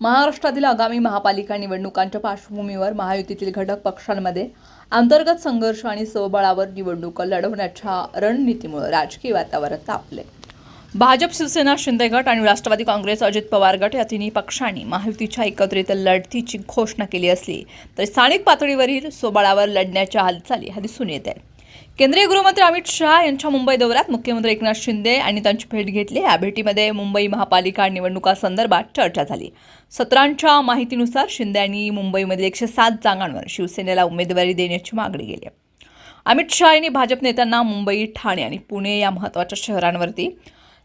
महाराष्ट्रातील आगामी महापालिका निवडणुकांच्या पार्श्वभूमीवर महायुतीतील घटक पक्षांमध्ये अंतर्गत संघर्ष आणि स्वबळावर निवडणुका लढवण्याच्या रणनीतीमुळे राजकीय वातावरण तापले. भाजप शिवसेना शिंदे गट आणि राष्ट्रवादी काँग्रेस अजित पवार गट या तिन्ही पक्षांनी महायुतीच्या एकत्रित लढतीची घोषणा केली असली तरी स्थानिक पातळीवरील स्वबळावर लढण्याच्या हालचाली हा दिसून येत आहेत. केंद्रीय गृहमंत्री अमित शहा यांच्या मुंबई दौऱ्यात मुख्यमंत्री एकनाथ शिंदे यांनी त्यांची भेट घेतली. या भेटीमध्ये मुंबई महापालिका निवडणुकासंदर्भात चर्चा झाली. सत्रांच्या माहितीनुसार शिंदे यांनी मुंबईमधील एकशे सात जागांवर शिवसेनेला उमेदवारी देण्याची मागणी केली आहे. अमित शहा यांनी भाजप नेत्यांना मुंबई ठाणे आणि पुणे या महत्त्वाच्या शहरांवरती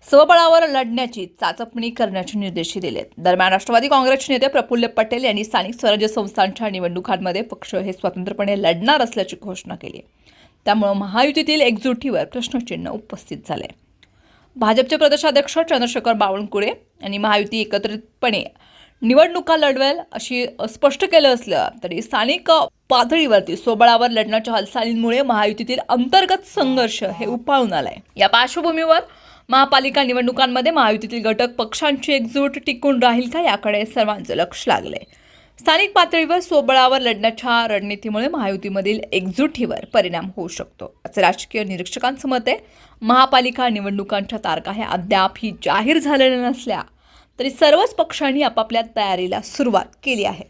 स्वबळावर लढण्याची चाचपणी करण्याचे निर्देशही दिलेत दरम्यान राष्ट्रवादी काँग्रेसचे नेते प्रफुल्ल पटेल यांनी स्थानिक स्वराज्य संस्थांच्या निवडणुकांमध्ये पक्ष हे स्वतंत्रपणे लढणार असल्याची घोषणा केली त्यामुळं महायुतीतील एकजुटीवर प्रश्नचिन्ह उपस्थित झाले. भाजपचे प्रदेशाध्यक्ष चंद्रशेखर बावनकुळे यांनी महायुती एकत्रितपणे निवडणुका लढवेल अशी स्पष्ट केलं असलं तरी स्थानिक पातळीवरती सोबळावर लढण्याच्या हालचालींमुळे महायुतीतील अंतर्गत संघर्ष हे उपाळून आलाय. या पार्श्वभूमीवर महापालिका निवडणुकांमध्ये महायुतीतील घटक पक्षांची एकजूट टिकून राहील का याकडे सर्वांचं लक्ष लागलंय. स्थानिक पातळीवर सोबळावर लढण्याच्या रणनीतीमुळे महायुतीमधील एकजुटीवर परिणाम होऊ शकतो. असं राजकीय निरीक्षकांचं मत आहे. महापालिका निवडणुकांच्या तारखा ह्या अद्याप ही जाहीर झालेल्या नसल्या तरी सर्वच पक्षांनी आपापल्या तयारीला सुरुवात केली आहे.